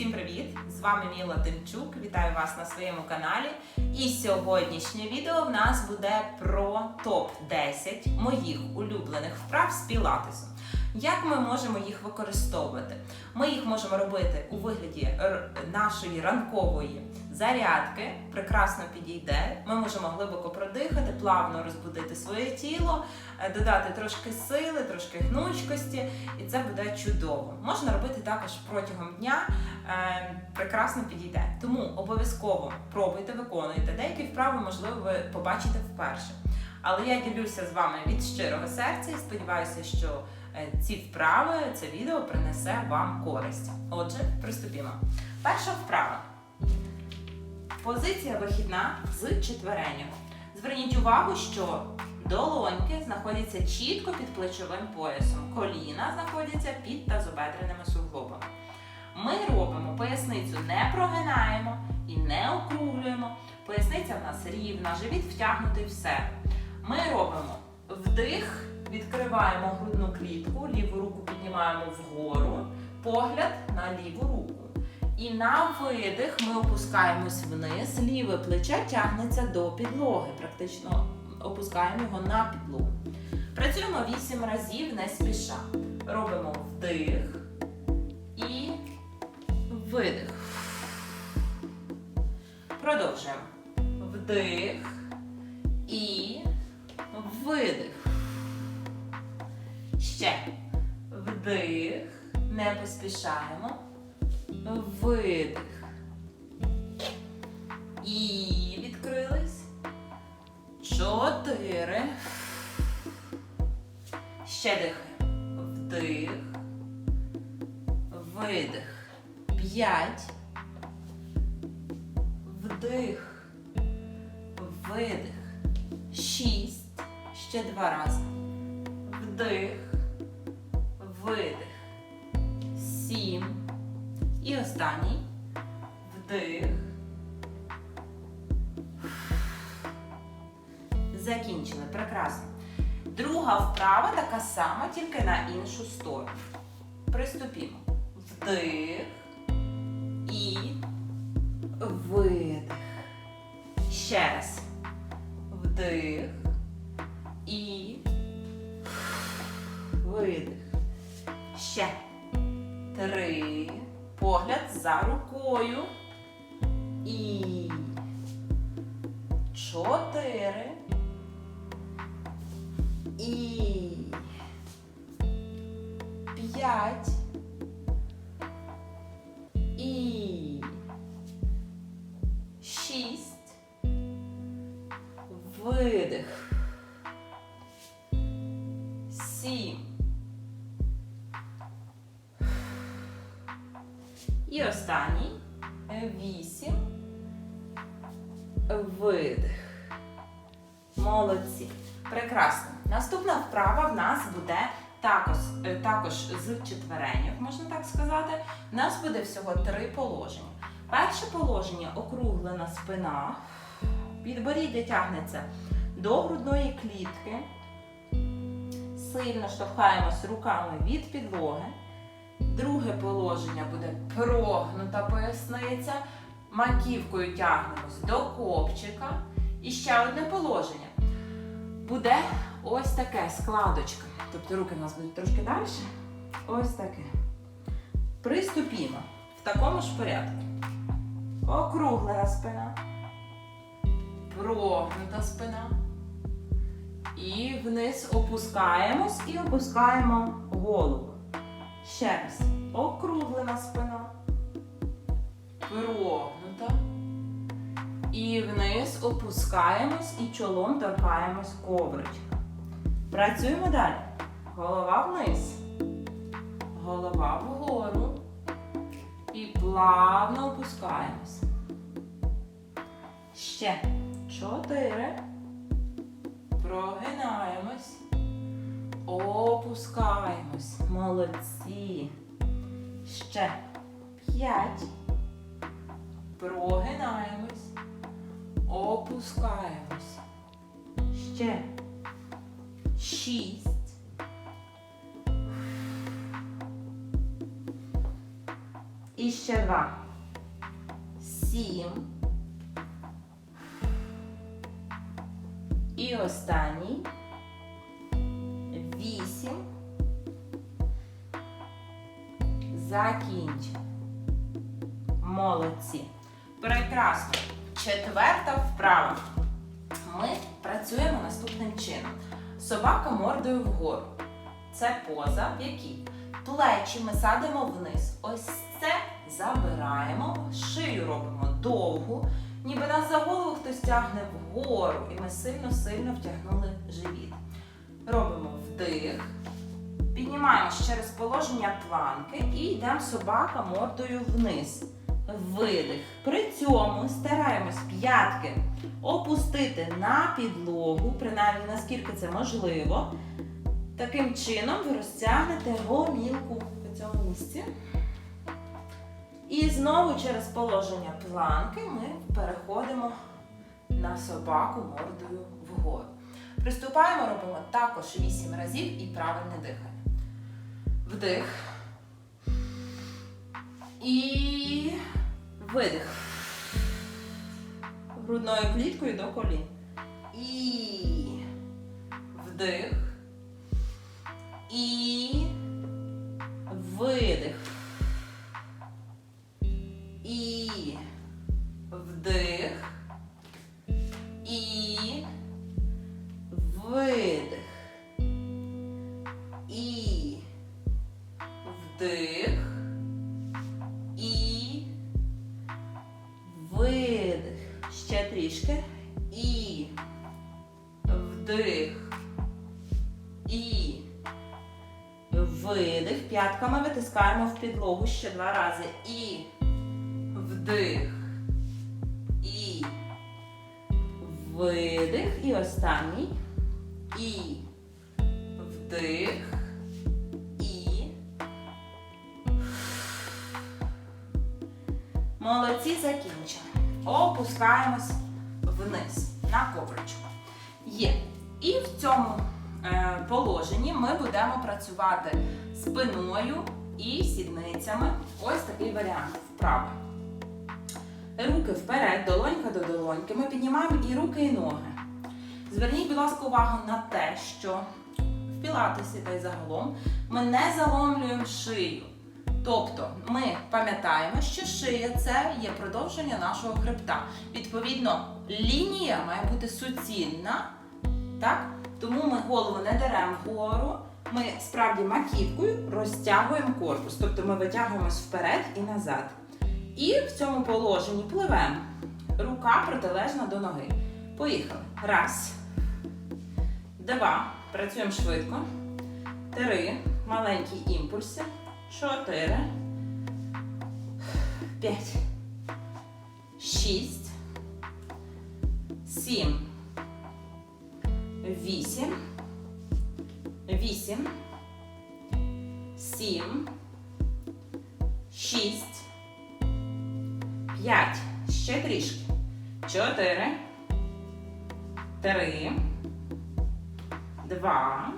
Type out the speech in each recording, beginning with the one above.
Усім привіт! З вами Міла Тимчук. Вітаю вас на своєму каналі. І сьогоднішнє відео в нас буде про топ-10 моїх улюблених вправ з пілатесу. Як ми можемо їх використовувати? Ми їх можемо робити у вигляді нашої ранкової зарядки. Прекрасно підійде. Ми можемо глибоко продихати, плавно розбудити своє тіло, е, додати трошки сили, трошки гнучкості, і це буде чудово. Можна робити також протягом дня. е, Прекрасно підійде. Тому обов'язково пробуйте, виконуйте. Деякі вправи, можливо, ви побачите вперше. Але я ділюся з вами від щирого серця і сподіваюся, що ці вправи, це відео принесе вам користь. Отже, приступімо. Перша вправа. Позиція вихідна з четверенням. Зверніть увагу, що долоньки знаходяться чітко під плечовим поясом, коліна знаходяться під тазобедреними суглобами. Ми робимо поясницю не прогинаємо і не округлюємо. Поясниця в нас рівна, живіт втягнутий в себе. Ми робимо вдих, відкриваємо грудну клітку, ліву руку піднімаємо вгору, погляд на ліву руку. І на видих ми опускаємось вниз, ліве плече тягнеться до підлоги. Практично опускаємо його на підлогу. Працюємо 8 разів не спіша. Робимо вдих і видих. Продовжуємо. Вдих і видих. Ще. Вдих. Не поспішаємо. Видих. І відкрились. Чотири. Ще дихаємо. Вдих. Видих. П'ять. Вдих. Видих. Шість. Ще два рази. Вдих. Видих. Сім. І останній. Вдих. Закінчили. Прекрасно. Друга вправа така сама, тільки на іншу сторону. Приступімо. Вдих і видих. Ще раз. Вдих і видих. Ще. Три. Погляд за рукою. І чотири. І п'ять. Нас буде також, е, також з четвереньок, можна так сказати. У нас буде всього три положення. Перше положення округлена спина. Підборіддя тягнеться до грудної клітки. Сильно штовхаємось руками від підлоги. Друге положення буде прогнута поясниця. Маківкою тягнемось до копчика. І ще одне положення. Буде ось таке складочка. Тобто руки в нас будуть трошки далі. Ось таке. Приступімо в такому ж порядку. Округлена спина. Прогнута спина. І вниз опускаємось і опускаємо голову. Ще раз. Округлена спина. Прогнута. І вниз опускаємось і чолом торкаємось ковричка. Працюємо далі. Голова вниз. Голова вгору. І плавно опускаємось. Ще. Чотири. Прогинаємось. Опускаємось. Молодці. Ще. П'ять. Прогинаємось. Опускаємось. Ще. Шість. І ще два. Сім. І останній. Вісім. Закінч. Молодці. Прекрасно. Четверта вправа. Ми працюємо наступним чином. Собака мордою вгору. Це поза, в якій плечі ми садимо вниз. Ось це забираємо, шию робимо довгу, ніби нас за голову хтось тягне вгору, і ми сильно-сильно втягнули живіт. Робимо вдих, піднімаємось через положення планки і йдемо собака мордою вниз. Видих. При цьому стараємось п'ятки опустити на підлогу, принаймні наскільки це можливо. Таким чином ви розтягнете гомілку в цьому місці. І знову через положення планки ми переходимо на собаку мордою вгору. Приступаємо, робимо також 8 разів і правильне дихання. Вдих. І видих. Грудною кліткою до колін. І вдих. І видих. І вдих. І видих. І вдих. І видих. Ще трішки. І вдих. І видих. П'ятками витискаємо в підлогу ще два рази. І вдих. І видих. І останній. І вдих. І. Молодці закінчили. Опускаємось вниз на ковричку. Є. І в цьому положенні ми будемо працювати спиною і сідницями. Ось такий варіант вправо. Руки вперед, долонька до долоньки. Ми піднімаємо і руки, і ноги. Зверніть, будь ласка, увагу на те, що в пілатесі та й загалом ми не заломлюємо шию. Тобто ми пам'ятаємо, що шия це є продовження нашого хребта. Відповідно, лінія має бути суцільна. Так? Тому ми голову не деремо вгору. Ми справді маківкою розтягуємо корпус. Тобто ми витягуємось вперед і назад. І в цьому положенні пливемо. Рука протилежна до ноги. Поїхали. Раз. Два. Працюємо швидко. Три. Маленькі імпульси. Чотири. П'ять. Шість. Сім. Вісім. Вісім. Сім. Шість. П'ять. Ще трішки. Чотири. Три. Два.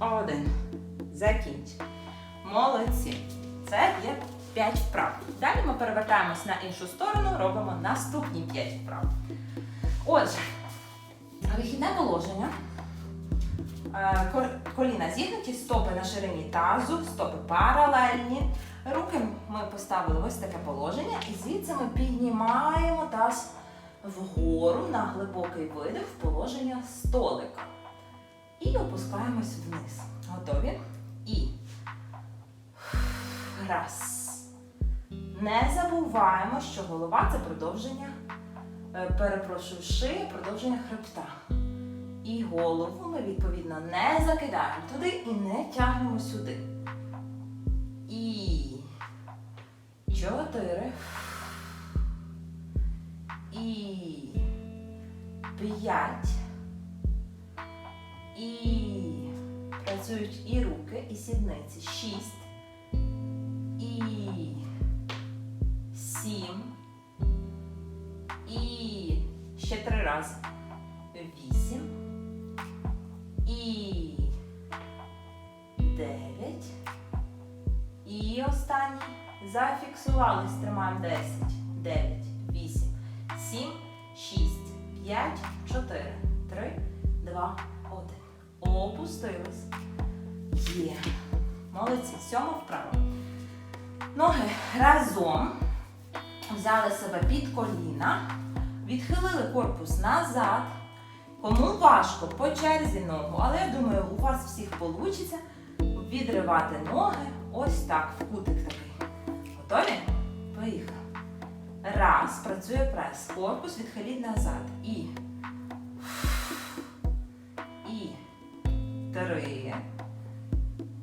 Один. Закінч. Молодці. Це є 5 вправ. Далі ми перевертаємось на іншу сторону, робимо наступні 5 вправ. Отже, вихідне положення. Е, Коліна зігнуті, стопи на ширині тазу, стопи паралельні. Руки ми поставили в ось таке положення, і звідси ми піднімаємо таз вгору на глибокий видих в положення столика. І опускаємось вниз. Готові? І. Раз. Не забуваємо, що голова це продовження, перепрошую, шия, продовження хребта. І голову ми відповідно не закидаємо туди і не тягнемо сюди. І чотири. І п'ять. І працюють і руки, і сідниці. Шість. І сім. Ще три рази. Вісім. І дев'ять. І останній Зафіксувались, тримаємо 10, 9, 8, 7, 6, 5, 4, 3, 2, 1. Опустились. Є. Молодці. Сьому вправо. Ноги разом. Взяли себе під коліна. Відхилили корпус назад. Кому важко по черзі ногу, але я думаю, у вас всіх вийде відривати ноги ось так, в кутик такий. Готові? Поїхали. Раз, працює прес. Корпус відхиліть назад. І. І. Три.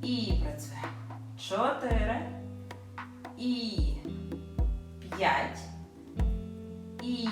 І працює. Чотири. І. П'ять. І.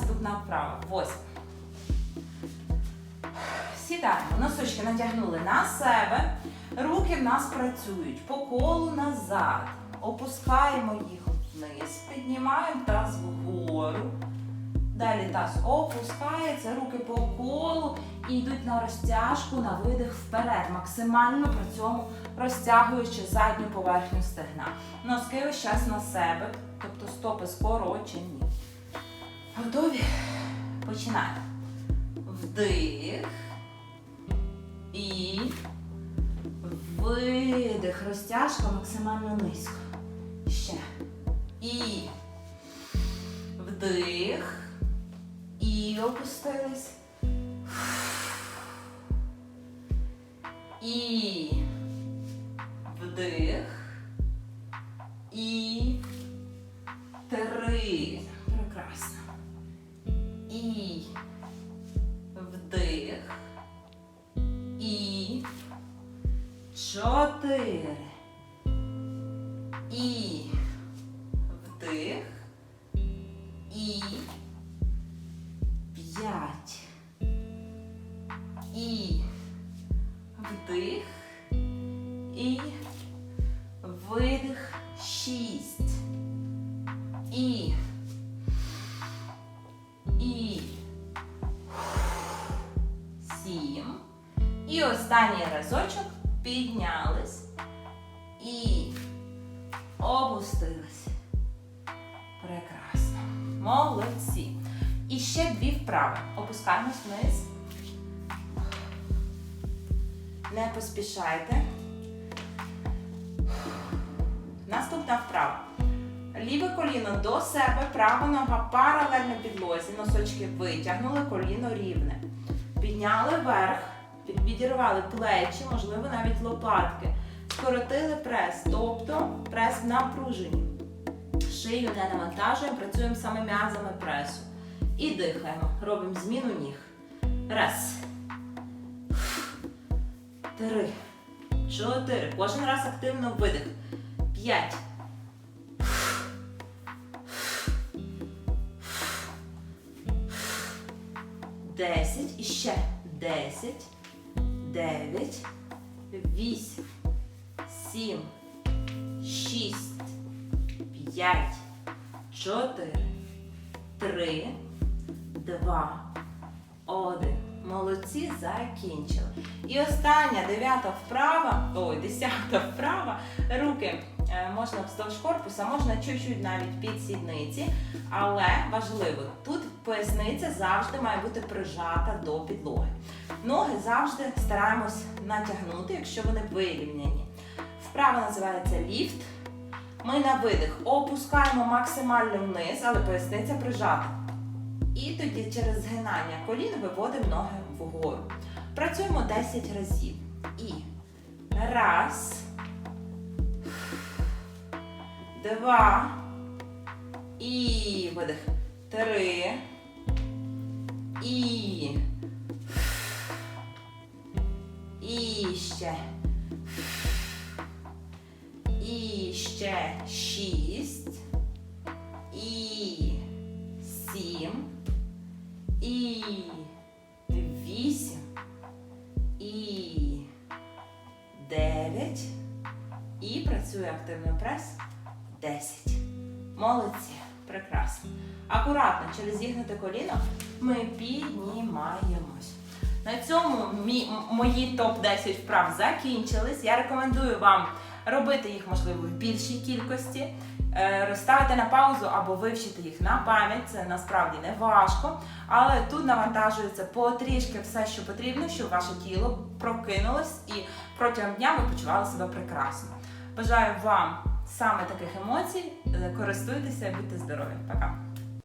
наступна вправа. Восьма. Сідаємо. Носочки натягнули на себе. Руки в нас працюють по колу назад. Опускаємо їх вниз. Піднімаємо таз вгору. Далі таз опускається, руки по колу і йдуть на розтяжку, на видих вперед, максимально при цьому розтягуючи задню поверхню стегна. Носки ось час на себе, тобто стопи скорочені. Готові? Починаємо. Вдих. І видих. Розтяжка максимально низько. Ще. І вдих. І опустились. І вдих. І три. Чотири. І вдих. І п'ять. І вдих. І видих. Шість. І. І. Сім. І останній разочок піднялись. І опустились. Прекрасно. Молодці. І ще дві вправи. Опускаємось вниз. Не поспішайте. Наступна вправа. Ліве коліно до себе, права нога паралельно підлозі. Носочки витягнули, коліно рівне. Підняли вверх, відірвали плечі, можливо, навіть лопатки. Скоротили прес, тобто прес в напруженні. Шию не навантажуємо, працюємо саме м'язами пресу. І дихаємо. Робимо зміну ніг. Раз. Три. Чотири. Кожен раз активно видих. П'ять. Десять. І ще. Десять. Дев'ять. Вісім. Сім. Шість. П'ять. Чотири. Три. Два. Один. Молодці, закінчили. І остання дев'ята вправа, ой, десята вправа. Руки е, можна вздовж корпуса, можна чуть-чуть навіть під сідниці, але важливо, тут поясниця завжди має бути прижата до підлоги. Ноги завжди стараємось натягнути, якщо вони вирівняні. Вправа називається ліфт. Ми на видих опускаємо максимально вниз, але поясниця прижата. І тоді через згинання колін виводимо ноги вгору. Працюємо 10 разів. І раз, два, і видих. Три. ще. І ще шість. І сім. І вісім. І дев'ять. І працює активний прес. Десять. Молодці. Прекрасно. Акуратно через зігнуте коліно ми піднімаємось. На цьому мої топ-10 вправ закінчились. Я рекомендую вам робити їх, можливо, в більшій кількості, е, розставити на паузу або вивчити їх на пам'ять. Це насправді не важко. Але тут навантажується потрішки все, що потрібно, щоб ваше тіло прокинулось і протягом дня ви почували себе прекрасно. Бажаю вам саме таких емоцій. Е, Користуйтеся, будьте здорові. Пока!